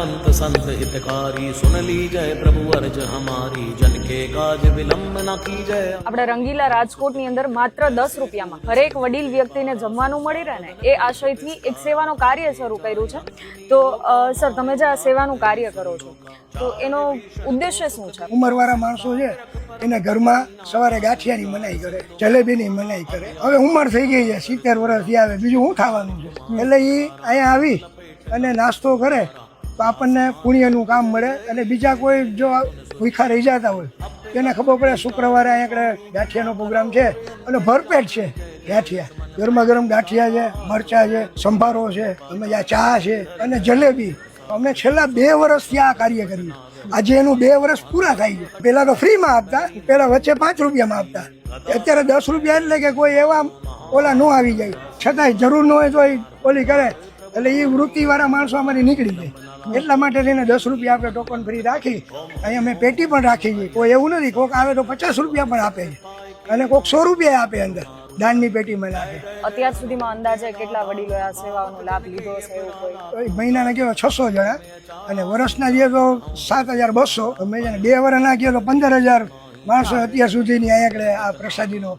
सामंत संत हितकारी सुन ली जय प्रभु अर्ज हमारी जन के काज विलंब न की जय આપણે રંગીલા રાજકોટની અંદર માત્ર દસ રૂપિયામાં હરેક વડીલ વ્યક્તિને જમવાનું મળી રહે ને એ આશયથી એક સેવાનું કાર્ય શરૂ કર્યું છે તો અ, સર તમે જે આ સેવાનું કાર્ય કરો છો તો એનો ઉદ્દેશ્ય શું છે ઉંમરવાળા માણસો છે એને ઘરમાં સવારે ગાંઠિયાની મનાઈ કરે જલેબીની મનાઈ કરે હવે ઉંમર થઈ ગઈ છે સિત્તેર વર્ષથી આવે બીજું શું ખાવાનું છે એટલે એ અહીંયા આવી અને નાસ્તો કરે તો આપણને પુણ્યનું કામ મળે અને બીજા કોઈ જો ભૂખા રહી જતા હોય, એને ખબર પડે શુક્રવારે અહીંયા ગાંઠિયાનો પ્રોગ્રામ છે અને ભરપેટ છે ગાંઠિયા. ગરમા ગરમ ગાંઠિયા છે, મરચા છે, સંભારો છે, અમે આ ચા છે અને જલેબી. અમે છેલ્લા બે વર્ષથી આ કાર્ય કર્યું. આજે એનું બે વર્ષ પૂરા થાય છે. પેલા તો ફ્રીમાં આપતા પેલા વચ્ચે પાંચ રૂપિયામાં આપતા. અત્યારે દસ રૂપિયા એટલે કે કોઈ એવા ઓલા ન આવી જાય. છતાંય જરૂર ન હોય તો ઓલી કરે. એટલે એ વૃત્તિવાળા માણસો અમારી નીકળી જાય. એટલા માટે લઈને દસ રૂપિયા આપણે ટોકન ફ્રી રાખી. અહીંયા અમે પેટી પણ રાખી છે કોઈ એવું નથી. કોઈક આવે તો પચાસ રૂપિયા પણ આપે છે. અને કોઈક સો રૂપિયા આપે અંદર. દાનની પેટીમાં લાગે અત્યાર સુધીમાં અંદાજે કેટલા વડીલોએ આ સેવાનો લાભ લીધો છે એવું કોઈ? મહિનાના કહેવાય છસો જણા. અને વર્ષના જે તો સાત હજાર બસો. બે વર્ષના કહે તો પંદર હજાર માણસો અત્યાર સુધીની અહીંયા આગળ આ પ્રસાદીનો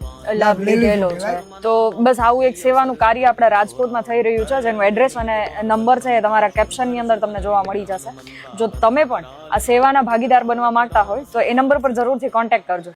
લાભ લીધેલો છે. તો બસ આવું એક સેવાનું કાર્ય આપણા રાજકોટમાં થઈ રહ્યું છે જેનું એડ્રેસ અને નંબર છે એ તમારા કેપ્શનની અંદર તમને જોવા મળી જશે. જો તમે પણ આ સેવાના ભાગીદાર બનવા માંગતા હોય તો એ નંબર પર જરૂરથી કોન્ટેક્ટ કરજો.